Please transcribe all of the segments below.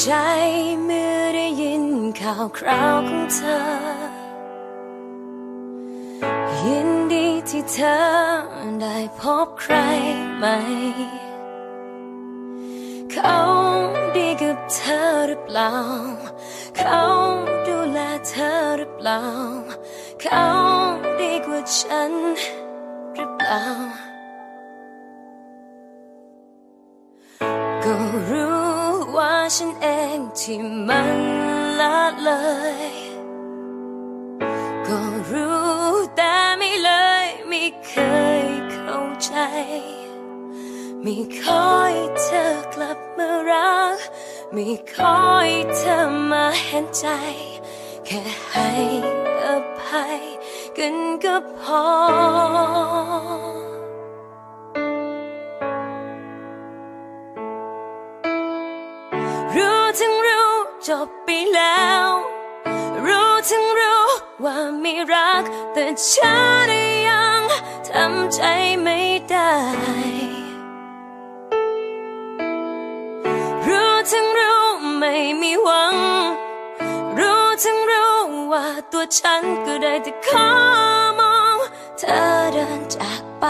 ใจเมื่อได้ยินข่าวคราวของเธอ ยินดีที่เธอได้พบใครใหม่ เขาดีกับเธอหรือเปล่า เขาดูแลเธอหรือเปล่า เขาดีกว่าฉันหรือเปล่า ก็รู้ ฉันเองที่มันละเลย ก็รู้แต่ไม่เลยไม่เคยเข้าใจ ไม่คอยเธอกลับมารัก ไม่คอยเธอมาเห็นใจ แค่ให้อภัยกันก็พอ จบไปแล้ว รู้ทั้งรู้ว่าไม่รัก แต่ฉันยังทำใจไม่ได้ รู้ทั้งรู้ไม่มีหวัง รู้ทั้งรู้ว่าตัวฉันก็ได้แต่ขอมอง เธอเดินจากไป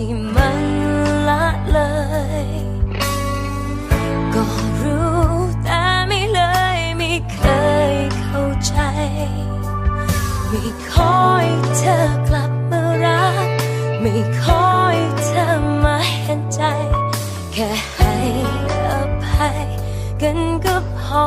ที่มันละเลย ก็รู้แต่ไม่เลยไม่เคยเข้าใจ ไม่คอยเธอกลับมารัก ไม่คอยเธอมาเห็นใจ แค่ให้อภัยกันก็พอ